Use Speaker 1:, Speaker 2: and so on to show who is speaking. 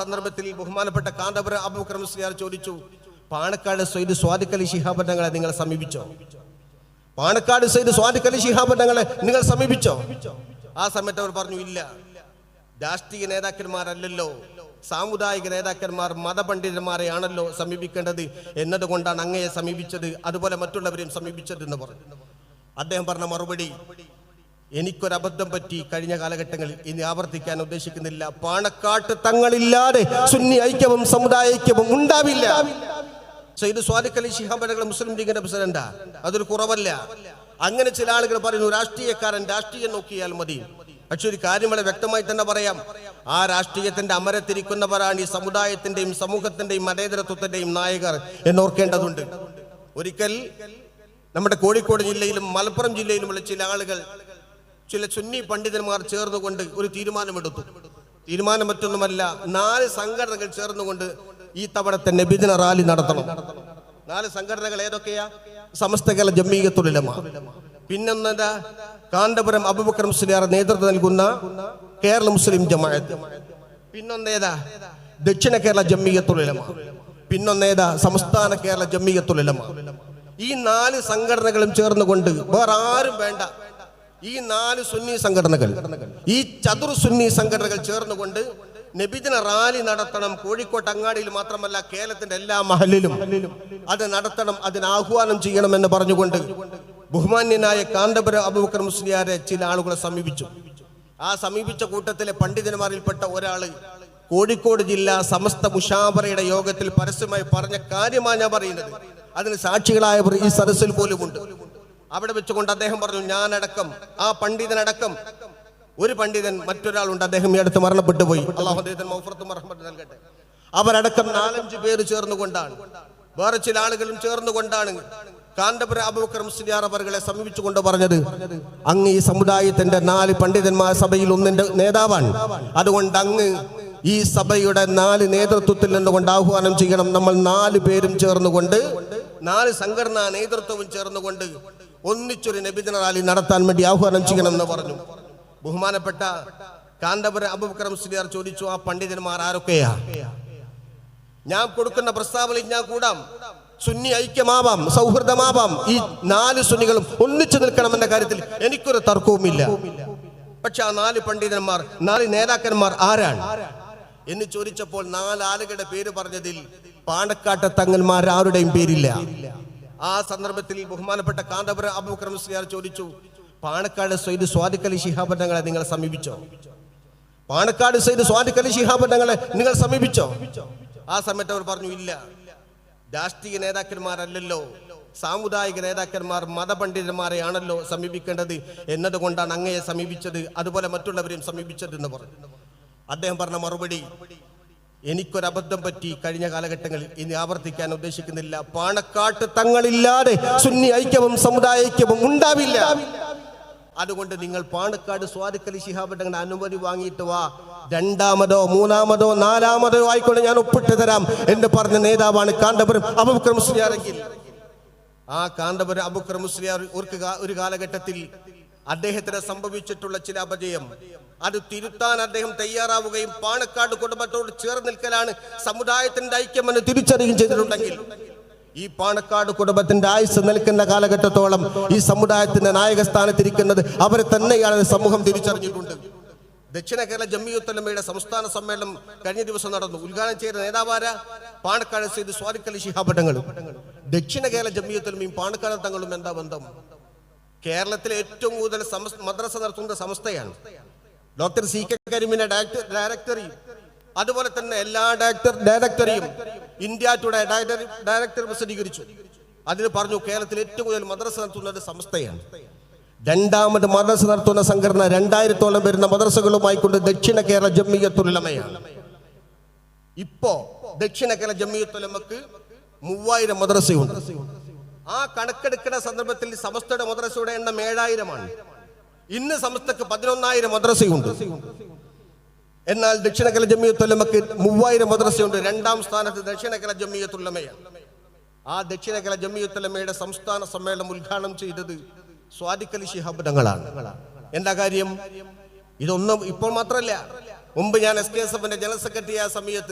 Speaker 1: സന്ദർഭത്തിൽ ബഹുമാനപ്പെട്ട കാന്തപുര അബുക്രം മുസ്ലിയാർ ചോദിച്ചു പാണക്കാട് സൈദ് സ്വാദിഖലി ശിഹാബ് തങ്ങളെ നിങ്ങൾ സമീപിച്ചോ? പാണക്കാട് സൈദ് സ്വാദിഖലി ശിഹാബ് തങ്ങളെ നിങ്ങൾ സമീപിച്ചോ? ആ സമയത്ത് അവർ പറഞ്ഞു ഇല്ല. രാഷ്ട്രീയ നേതാക്കന്മാരല്ലല്ലോ. സാമുദായിക നേതാക്കന്മാർ മതപണ്ഡിതന്മാരെയാണല്ലോ സമീപിക്കേണ്ടത്. എന്നതുകൊണ്ടാണ് അങ്ങയെ സമീപിച്ചത്. അതുപോലെ മറ്റുള്ളവരെയും സമീപിച്ചത് എന്ന് പറഞ്ഞു. അദ്ദേഹം പറഞ്ഞ മറുപടി എനിക്കൊരബദ്ധം പറ്റി കഴിഞ്ഞ കാലഘട്ടങ്ങളിൽ ഇനി ആവർത്തിക്കാൻ ഉദ്ദേശിക്കുന്നില്ല. പാണക്കാട്ട് തങ്ങളില്ലാതെ സുന്നി ഐക്യവും സമുദായ ഐക്യവും ഉണ്ടാവില്ല. സയ്യിദ് സ്വാദിഖലി അലി മുസ്ലിം ലീഗിന്റെ പ്രസിഡന്റാ. അതൊരു കുറവല്ല. അങ്ങനെ ചില ആളുകൾ പറയുന്നു രാഷ്ട്രീയക്കാരൻ രാഷ്ട്രീയം നോക്കിയാൽ മതി. പക്ഷെ ഒരു കാര്യം വളരെ വ്യക്തമായി തന്നെ പറയാം. ആ രാഷ്ട്രീയത്തിന്റെ അമരത്തിരിക്കുന്നവരാണ് ഈ സമുദായത്തിന്റെയും സമൂഹത്തിന്റെയും മതേതരത്വത്തിന്റെയും നായകർ എന്നോർക്കേണ്ടതുണ്ട്. ഒരിക്കൽ നമ്മുടെ കോഴിക്കോട് ജില്ലയിലും മലപ്പുറം ജില്ലയിലുമുള്ള ചില ആളുകൾ ചില ചുന്നി പണ്ഡിതന്മാർ ചേർന്നുകൊണ്ട് ഒരു തീരുമാനമെടുത്തു. തീരുമാനം മറ്റൊന്നുമല്ല നാല് സംഘടനകൾ ചേർന്നുകൊണ്ട് ഈ തവണത്തെ നബിദിന റാലി നടത്തണം. നാല് സംഘടനകൾ ഏതൊക്കെയാ? സമസ്ത കേരള ജമ്മീയത്തുലമ പിന്നൊന്നത് കാന്തപുരം അബുബക്കർ മുസ്ലിയാർ നേതൃത്വം നൽകുന്ന കേരള മുസ്ലിം ജമാഅത്ത്. പിന്നൊന്നേതാ ദക്ഷിണ കേരള ജമ്മീയത്തുലമ പിന്നൊന്നേതാ സംസ്ഥാന കേരള ജമ്മീയത്തുലമ ഈ നാല് സംഘടനകളും ചേർന്നുകൊണ്ട് വേറെ ആരും വേണ്ട. ഈ നാല് സുന്നി സംഘടനകൾ ഈ ചതുർ സുന്നി സംഘടനകൾ ചേർന്നുകൊണ്ട് നബിദിന റാലി നടത്തണം. കോഴിക്കോട്ട് അങ്ങാടിയിൽ മാത്രമല്ല കേരളത്തിന്റെ എല്ലാ മഹലിലും അത് നടത്തണം അതിന് ആഹ്വാനം ചെയ്യണമെന്ന് പറഞ്ഞുകൊണ്ട് ബഹുമാന്യനായ കാന്തപുര അബൂബക്കർ മുസ്ലിയാരെ ചില ആളുകളെ സമീപിച്ചു. ആ സമീപിച്ച കൂട്ടത്തിലെ പണ്ഡിതന്മാരിൽപ്പെട്ട ഒരാൾ കോഴിക്കോട് ജില്ല സമസ്ത മുഷാബറയുടെ യോഗത്തിൽ പരസ്യമായി പറഞ്ഞ കാര്യമാണ് ഞാൻ പറയുന്നത്. അതിന് സാക്ഷികളായവർ ഈ സദസ്സിൽ പോലുമുണ്ട്. അവിടെ വെച്ചുകൊണ്ട് അദ്ദേഹം പറഞ്ഞു ഞാനടക്കം ആ പണ്ഡിതനടക്കം. ഒരു പണ്ഡിതൻ മറ്റൊരാളുണ്ട് അദ്ദേഹം ഈ അടുത്ത് മരണപ്പെട്ടു പോയി. അള്ളാഹു നൽകട്ടെ. അവരടക്കം നാലഞ്ച് പേര് ചേർന്നുകൊണ്ടാണ്. വേറെ ചില ആളുകളും ചേർന്നുകൊണ്ടാണ്. കാന്തപുര അബൂക്കർ മുസ്ലിയാർ അവരെ സമീപിച്ചുകൊണ്ട് പറഞ്ഞത് അങ്ങ് ഈ സമുദായത്തിന്റെ നാല് പണ്ഡിതന്മാർ സഭയിൽ ഒന്നിന്റെ നേതാവാണ്. അതുകൊണ്ട് അങ്ങ് ഈ സഭയുടെ നാല് നേതൃത്വത്തിൽ നിന്നുകൊണ്ട് ആഹ്വാനം ചെയ്യണം. നമ്മൾ നാല് പേരും ചേർന്നുകൊണ്ട് നാല് സംഘടനാ നേതൃത്വവും ചേർന്നുകൊണ്ട് ഒന്നിച്ചൊരു നബിദിന റാലി നടത്താൻ വേണ്ടി ആഹ്വാനം ചെയ്യണമെന്ന് പറഞ്ഞു. ബഹുമാനപ്പെട്ട കാന്തപുരം അബുബക്രം മുസ്ലിയാർ ചോദിച്ചു ആ പണ്ഡിതന്മാർ ആരൊക്കെയാ? ഞാൻ കൊടുക്കുന്ന പ്രസ്താവനയിൽ ഞാൻ കൂടാം. സുന്നി ഐക്യമാവാം സൗഹൃദമാവാം. ഈ നാല് സുന്നികളും ഒന്നിച്ചു നിൽക്കണമെന്ന കാര്യത്തിൽ എനിക്കൊരു തർക്കവുമില്ല. പക്ഷെ ആ നാല് പണ്ഡിതന്മാർ നാല് നേതാക്കന്മാർ ആരാണ്? എന്ന് ചോദിച്ചപ്പോൾ നാല് ആളുകളുടെ പേര് പറഞ്ഞതിൽ പാണക്കാട്ടെ തങ്ങന്മാർ ആരുടെയും പേരില്ല. ആ സന്ദർഭത്തിൽ ബഹുമാനപ്പെട്ട കാന്തപുര മുസ്ലിയാർ ചോദിച്ചു പാണക്കാട് സൈദ് സ്വാദിഖലി ശിഹാബ് തങ്ങളെ നിങ്ങൾ സമീപിച്ചോ? പാണക്കാട് സൈദ് സ്വാദിഖലി ശിഹാബ് തങ്ങളെ നിങ്ങൾ സമീപിച്ചോ? ആ സമയത്ത് അവർ പറഞ്ഞു ഇല്ല. രാഷ്ട്രീയ നേതാക്കന്മാരല്ലല്ലോ. സാമുദായിക നേതാക്കന്മാർ മതപണ്ഡിതന്മാരെയാണല്ലോ സമീപിക്കേണ്ടത്. എന്നതുകൊണ്ടാണ് അങ്ങയെ സമീപിച്ചത്. അതുപോലെ മറ്റുള്ളവരെയും സമീപിച്ചത് എന്ന് പറഞ്ഞു. അദ്ദേഹം പറഞ്ഞ മറുപടി എനിക്കൊരബദ്ധം പറ്റി കഴിഞ്ഞ കാലഘട്ടങ്ങളിൽ ഇനി ആവർത്തിക്കാൻ ഉദ്ദേശിക്കുന്നില്ല. പാണക്കാട്ട് തങ്ങളില്ലാതെ സുന്നി ഐക്യവും സമുദായ ഐക്യവും ഉണ്ടാവില്ല. അതുകൊണ്ട് നിങ്ങൾ പാണക്കാട് സ്വാദിഖലി ശിഹാബ് തങ്ങളുടെ അനുമതി വാങ്ങിയിട്ട് വാ. രണ്ടാമതോ മൂന്നാമതോ നാലാമതോ ആയിക്കൊണ്ട് ഞാൻ ഒപ്പിട്ട് തരാം എന്ന് പറഞ്ഞ നേതാവാണ് കാന്തപുരം അബുബക്കർ മുസ്ലിയാരെങ്കിൽ ആ കാന്തപുരം ഒരു ഒരു കാലഘട്ടത്തിൽ അദ്ദേഹത്തിന് സംഭവിച്ചിട്ടുള്ള ചില അപജയം. അത് തിരുത്താൻ അദ്ദേഹം തയ്യാറാവുകയും പാണക്കാട് കുടുംബത്തോട് ചേർന്ന് നിൽക്കലാണ് സമുദായത്തിന്റെ ഐക്യമെന്ന് തിരിച്ചറിയുകയും ചെയ്തിട്ടുണ്ടെങ്കിൽ. ഈ പാണക്കാട് കുടുംബത്തിന്റെ ആയുസ് നിൽക്കുന്ന കാലഘട്ടത്തോളം ഈ സമുദായത്തിന്റെ നായക സ്ഥാനത്തിരിക്കുന്നത് അവരെ തന്നെയാണ് സമൂഹം തിരിച്ചറിഞ്ഞിട്ടുണ്ട്. ദക്ഷിണ കേരള ജമ്മിയുത്തലമയുടെ സംസ്ഥാന സമ്മേളനം കഴിഞ്ഞ ദിവസം നടന്നു. ഉദ്ഘാടനം ചെയ്ത നേതാവാര പാണക്കാട് ചെയ്ത് സ്വാദിക്കലി ശിഹാബട്ടങ്ങൾ ദക്ഷിണ കേരള ജമ്മിയുത്തലമയും പാണക്കാട് തങ്ങളും എന്താ ബന്ധം? കേരളത്തിലെ ഏറ്റവും കൂടുതൽ മദ്രസ നടത്തുന്ന സംസ്ഥയാണ് ഡോക്ടർ സി കെ ഡയറക്ടർ ഡയറക്ടറിയും അതുപോലെ തന്നെ എല്ലാ ഡയറക്ടർ ഡയറക്ടറിയും ഇന്ത്യ ടുഡേ ഡയറക്ടർ ഡയറക്ടർ പ്രസിദ്ധീകരിച്ചു. അതിന് പറഞ്ഞു കേരളത്തിൽ ഏറ്റവും കൂടുതൽ മദ്രസ നടത്തുന്ന ഒരു സംസ്ഥയാണ്. രണ്ടാമത് മദ്രസ നടത്തുന്ന സംഘടന രണ്ടായിരത്തോളം വരുന്ന മദ്രസകളുമായി കൊണ്ട് ദക്ഷിണ കേരള ജമ്മിയത്തുലമയാണ് ഇപ്പോ ദക്ഷിണ കേരള ജമ്മിയത്തുലമക്ക് മൂവായിരം മദ്രസയുണ്ട്. ആ കണക്കെടുക്കുന്ന സന്ദർഭത്തിൽ സമസ്തയുടെ മദ്രസയുടെ എണ്ണം ഏഴായിരമാണ്. ഇന്ന് സമസ്തക്ക് പതിനൊന്നായിരം മദ്രസയുണ്ട്. എന്നാൽ ദക്ഷിണ കല ജമ്മിയത്തുലമക്ക് മൂവായിരം മദ്രസയുണ്ട്. രണ്ടാം സ്ഥാനത്ത് ദക്ഷിണ കല ജമ്മിയത്തുലമയാണ് ആ ദക്ഷിണ കല ജമ്മിയത്തുലമയുടെ സംസ്ഥാന സമ്മേളനം ഉദ്ഘാടനം ചെയ്തത് സ്വാദിക്കലി ശിഹാബ് തങ്ങളാണ്. എന്താ കാര്യം? ഇതൊന്നും ഇപ്പോൾ മാത്രമല്ല മുമ്പ് ഞാൻ എസ് കെ എസ് എഫിന്റെ ജനറൽ സെക്രട്ടറി ആ സമയത്ത്